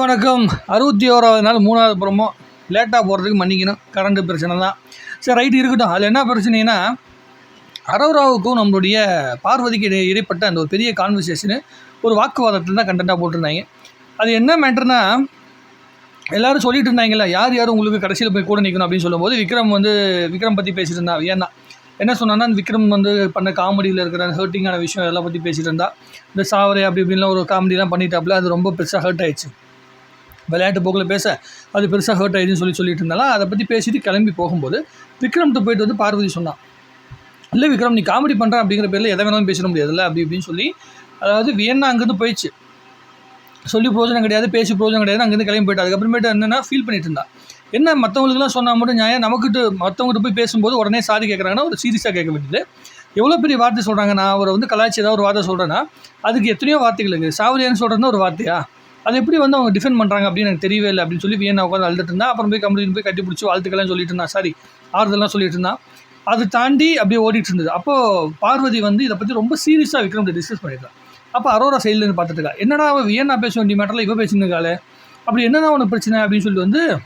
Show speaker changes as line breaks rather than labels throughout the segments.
எல்லாருக்கும் வணக்கம். அறுபத்தி ஓராவது நாள் மூணாவது புறமோ லேட்டாக போகிறதுக்கு மன்னிக்கணும். கரண்ட்டு பிரச்சனை தான். சரி ரைட்டு இருக்கட்டும். அதில் என்ன பிரச்சனைனா அரோராவுக்கும் நம்மளுடைய பார்வதிக்கு இடை இடைப்பட்ட அந்த ஒரு பெரிய கான்வர்சேஷனு ஒரு வாக்குவாதத்தில் தான் கண்டென்ட்டாக போட்டிருந்தாங்க. அது என்ன மேட்டர்னா எல்லோரும் சொல்லிட்டு இருந்தாங்கல்ல யார் யார் உங்களுக்கு கடைசியில் போய் கூட நிற்கணும் அப்படின்னு சொல்லும்போது விக்ரம் வந்து விக்ரம் பற்றி பேசிட்டு இருந்தா ஏன்னா என்ன சொன்னான்னா விக்ரம் வந்து பண்ண காமெடியில் இருக்கிற ஹர்ட்டிங்கான விஷயம் எல்லாம் பற்றி பேசிகிட்டு இருந்தா இந்த சாவரே அப்படி இப்படின்லாம் ஒரு காமெடிலாம் பண்ணிட்டாப்புல அது ரொம்ப பெருசாக ஹர்ட் ஆயிடுச்சு. விளையாட்டு போக்கில் பேச அது பெருசாக ஹர்ட் ஆயிடுன்னு சொல்லி சொல்லிட்டு இருந்தாலும் அதை பற்றி பேசிட்டு கிளம்பி போகும்போது விக்ரம்கிட்ட போயிட்டு வந்து பார்வதி சொன்னான். இல்லை விக்ரம் நீ காமெடி பண்ணுற அப்படிங்கிற பேரில் எதை வேணாலும் பேசிட முடியாதுல்ல அப்படி இப்படின்னு சொல்லி அதாவது வியன்னா அங்கேருந்து போயிடுச்சு. சொல்லி பிரோஜனம் கிடையாது பேசி பிரோஜனம் கிடையாது அங்கேருந்து கிளம்பி போயிட்டு அதுக்கப்புறமேட்டு என்னென்னா ஃபீல் பண்ணிட்டு இருந்தா என்ன மற்றவங்களுக்குலாம் சொன்னால் மட்டும் நியாயம் நமக்கிட்ட மற்றவங்ககிட்ட போய் பேசும்போது உடனே சாதி கேட்குறாங்கன்னா ஒரு சீரியஸாக கேட்க வேண்டியது. எவ்வளோ பெரிய வார்த்தை சொல்கிறாங்க நான் அவரை வந்து கலாச்சி ஏதாவது ஒரு வார்த்தை சொல்கிறேன்னா அதுக்கு எத்தனையோ வார்த்தைகள் இருக்குது சாவரியான்னு சொல்கிறதுனா ஒரு வார்த்தையா? அது எப்படி வந்து அவங்க டிஃபெண்ட் பண்ணுறாங்க அப்படின்னு எனக்கு தெரியவே இல்லை அப்படின்னு சொல்லி வியன்னா உட்காந்து அழுதுட்டு இருந்தா. அப்புறம் போய் கம்பெனி போய் கட்டி பிடிச்சி வாழ்த்துக்கெல்லாம் சொல்லிட்டு இருந்தான். சாரி ஆறுதல்லாம் சொல்லிட்டு இருந்தான். அது தாண்டி அப்படியே ஓடிட்டு இருந்தது. அப்போது பார்வதி வந்து இதை பற்றி ரொம்ப சீரியஸாக விக்ரம் டிஸ்கஸ் பண்ணியிருக்கான் அப்போ அரோரா சைட்லேருந்து பார்த்துட்டு என்னடா அவள் வியன்னா பேச வேண்டிய மேட்டரில் இவ பேசியிருக்காளே அப்படி என்னதான் உனக்கு பிரச்சனை? அப்படின்னு சொல்லி வந்து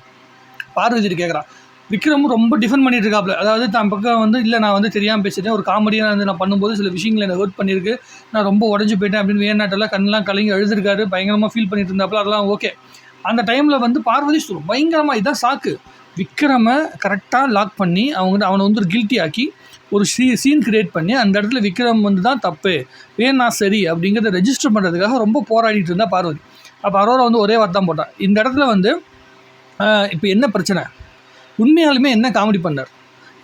பார்வதி கேட்குறான் விக்ரமும் ரொம்ப டிஃபெண்ட் பண்ணிட்டு இருக்காப்ல அதாவது தான் பக்கம் வந்து இல்லை நான் வந்து தெரியாமல் பேசிட்டேன். ஒரு காமெடியாக வந்து நான் பண்ணும்போது சில விஷயங்களை என்ன ஹர்ட் பண்ணியிருக்கு. நான் ரொம்ப உடஞ்சி போயிட்டேன் அப்படின்னு வேணாட்டெல்லாம் கண்ணெலாம் கலங்கி எழுதிருக்காரு பயங்கரமாக ஃபீல் பண்ணிட்டு இருந்தாப்புல அதெல்லாம் ஓகே அந்த டைமில் வந்து பார்வதி சொல்லும் பயங்கரமாக இதான் சாக்கு. விக்ரமை கரெக்டாக லாக் பண்ணி அவங்க அவனை வந்து ஒரு கில்ட்டி ஆக்கி ஒரு சீ சீன் கிரியேட் பண்ணி அந்த இடத்துல விக்ரம் வந்து தான் தப்பு. வேணா சரி? அப்படிங்கிறத ரெஜிஸ்டர் பண்ணுறதுக்காக ரொம்ப போராடிட்டு இருந்தா பார்வதி. அப்போ அரோரா வந்து ஒரே வார்த்தை போட்டான் இந்த இடத்துல வந்து இப்போ என்ன பிரச்சனை? உண்மையாலுமே என்ன காமெடி பண்ணார்?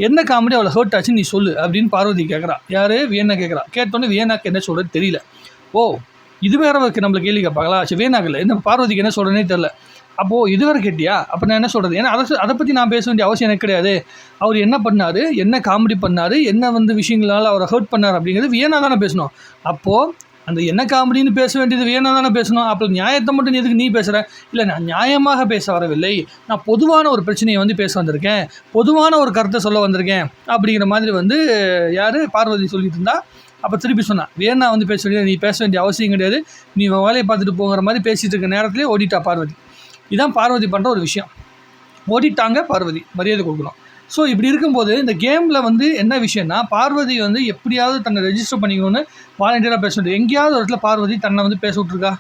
என்ன காமெடி அவளை ஹர்ட் ஆச்சு நீ சொல்லு அப்படின்னு பார்வதி கேட்குறா யார்? வியன்னா கேட்குறா கேட்டோன்னே வியனாக்கு என்ன சொல்கிறது தெரியல. ஓ இது வேற இருக்கு நம்மளை கேள்வி கேட்பாங்களா? சரி வியனாக்கு இல்லை. என்ன பார்வதிக்கு என்ன சொல்கிறேனே தெரில அப்போது இது வேற கேட்டியா? அப்போ நான் என்ன சொல்கிறது ஏன்னா அதை அதை பற்றி நான் பேச வேண்டிய அவசியம் எனக்கு கிடையாது. அவர் என்ன பண்ணார்? என்ன காமெடி பண்ணார்? என்ன வந்து விஷயங்களால் அவரை ஹர்ட் பண்ணார் அப்படிங்கிறது வியனா தானே பேசணும். அப்போது அந்த என்ன காமெடின்னு பேச வேண்டியது வியனா தானே பேசணும். அப்போ நியாயத்தை மட்டும் எதுக்கு நீ பேசுகிற இல்லை நான் நியாயமாக பேச வரவில்லை. நான் பொதுவான ஒரு பிரச்சனையை வந்து பேச வந்திருக்கேன். பொதுவான ஒரு கருத்தை சொல்ல வந்திருக்கேன். அப்படிங்கிற மாதிரி வந்து யார் பார்வதி சொல்லிட்டு இருந்தா அப்போ திருப்பி சொன்னான் வேணா வந்து பேச வேண்டியது நீ பேச வேண்டிய அவசியம் கிடையாது. நீ வேலையை பார்த்துட்டு போகிற மாதிரி பேசிகிட்டு இருக்க நேரத்துலேயே ஓடிட்டா பார்வதி. இதான் பார்வதி பண்ணுற ஒரு விஷயம். ஓடிட்டாங்க பார்வதி மரியாதை கொடுக்கணும். ஸோ இப்படி இருக்கும்போது இந்த கேமில் வந்து என்ன விஷயம்னா பார்வதி வந்து எப்படியாவது தன்னை ரெஜிஸ்டர் பண்ணிக்கணும்னு வாலண்டியராக பேச எங்கேயாவது ஒரு இடத்துல பார்வதி தன்னை வந்து பேச விட்ருக்கா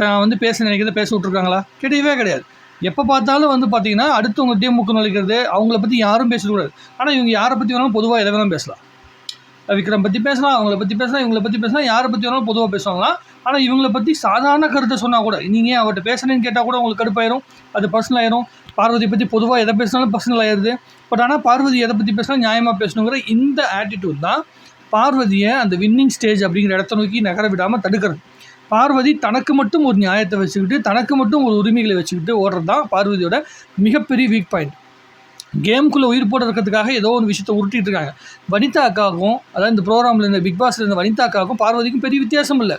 தான் வந்து பேச நினைக்கிறத பேச விட்ருக்காங்களா கிடையவே கிடையாது. எப்போ பார்த்தாலும் வந்து பார்த்தீங்கன்னா அடுத்தவங்கள்ட்டே முக்கம் நுழைக்கிறது அவங்கள பற்றி யாரும் பேசக்கூடாது ஆனால் இவங்க யாரை பற்றி வேணாலும் பொதுவாக எதை வேணாலும் பேசலாம். விக்ரம் பற்றி பேசலாம் அவங்கள பற்றி பேசலாம் இவங்களை பற்றி பேசலாம் யாரை பற்றி வேணாலும் பொதுவாக பேசுவாங்களாம் ஆனால் இவங்களை பற்றி சாதாரண கருத்தை சொன்னால் கூட நீங்கள் ஏன் அவர்கிட்ட பேசுனேன்னு கேட்டால் கூட உங்களுக்கு கடுப்பாயிரும் அது பர்சனல் ஆயிரும். பார்வதி பற்றி பொதுவாக எதை பேசினாலும் பர்சனல் ஆயிடுது. பட் ஆனால் பார்வதி எதை பற்றி பேசினாலும் நியாயமாக பேசணுங்கிற இந்த ஆட்டிடியூட் தான் பார்வதியை அந்த வின்னிங் ஸ்டேஜ் அப்படிங்கிற இடத்த நோக்கி நகர விடாமல் தடுக்கிறது. பார்வதி தனக்கு மட்டும் ஒரு நியாயத்தை வச்சுக்கிட்டு தனக்கு மட்டும் ஒரு உரிமைகளை வச்சுக்கிட்டு ஓடுறது தான் பார்வதியோட மிகப்பெரிய வீக் பாயிண்ட் கேம்குள்ளே உயிர் போட இருக்கிறதுக்காக ஏதோ ஒரு விஷயத்தை உருட்டிட்டு இருக்காங்க. வனிதா அக்காவுக்கும் அதாவது இந்த ப்ரோக்ராமில் இருந்த பிக் பாஸில் இருந்த வனிதா அக்காவுக்கும் பார்வதிக்கும் பெரிய வித்தியாசம் இல்லை.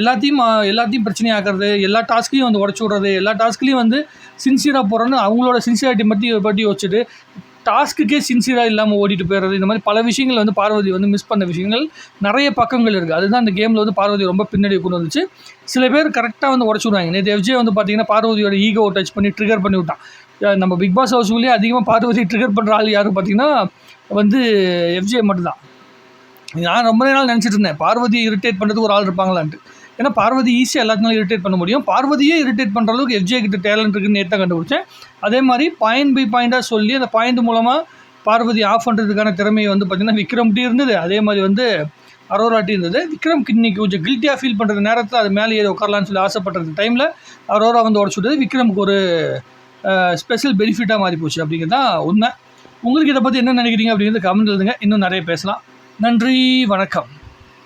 எல்லாத்தையும் எல்லாத்தையும் பிரச்சனையாக்குறது எல்லா டாஸ்க்லையும் வந்து உடச்சி விட்றது எல்லா டாஸ்க்லேயும் வந்து சின்சியராக போகிறோன்னு அவங்களோட சின்சியாரிட்டி பற்றி பற்றி வச்சுட்டு டாஸ்க்குக்கே சின்சியராக இல்லாமல் ஓடிட்டு போயிடுறது இந்த மாதிரி பல விஷயங்கள் வந்து பார்வதி வந்து மிஸ் பண்ண விஷயங்கள் நிறைய பக்கங்கள் இருக்குது அதுதான் இந்த கேமில் வந்து பார்வதி ரொம்ப பின்னாடி கொண்டு வந்துச்சு. சில பேர் கரெக்டாக வந்து உடச்சி விடுவாங்க நேற்று எஃப்ஜே வந்து பார்த்தீங்கன்னா பார்வதியோட ஈகோ டச் பண்ணி ட்ரிகர் பண்ணி விட்டான். நம்ம பிக் பாஸ் ஹவுஸ்லேயே அதிகமாக பார்வதி ட்ரிகர் பண்ணுற ஆள் யாரும் பார்த்தீங்கன்னா வந்து எஃப்ஜே மட்டும்தான். நான் ரொம்ப நாள் நினச்சிட்டு இருந்தேன். பார்வதி இரிட்டேட் பண்ணுறதுக்கு ஒரு ஆள் இருப்பாங்களான்ட்டு. ஏன்னா பார்வதி ஈஸியாக எல்லாத்தினாலும் இரிட்டேட் பண்ண முடியும். பார்வதியே இரிட்டேட் பண்ணுற அளவுக்கு எஃப்ஜே கிட்ட டேலண்ட் இருக்குன்னு நேற்று கண்டுபிடிச்சேன். அதே மாதிரி பாயிண்ட் பை பாயிண்டாக சொல்லி அந்த பாயிண்ட் மூலமாக பார்வதி ஆஃப் பண்ணுறதுக்கான திறமையை வந்து பார்த்திங்கன்னா விக்ரம்டி இருந்தது. அதே மாதிரி வந்து அரோராட்டி இருந்தது. விக்ரம் இன்னைக்கு கொஞ்சம் கில்ட்டியாக ஃபீல் பண்ணுற நேரத்தில் அது மேலே ஏறி உட்காரலான்னு சொல்லி ஆசைப்படுறது டைமில் அரோரா வந்து உடச்சு விட்டது. விக்ரமுக்கு ஒரு ஸ்பெஷல் பெனிஃபிட்டாக மாறி போச்சு அப்படிங்கிறது தான் உண்மை. உங்களுக்கு இதை பற்றி என்ன நினைக்கிறீங்க அப்படிங்கிறது கமெண்ட் எழுதுங்க. இன்னும் நிறைய பேசலாம். நன்றி வணக்கம்.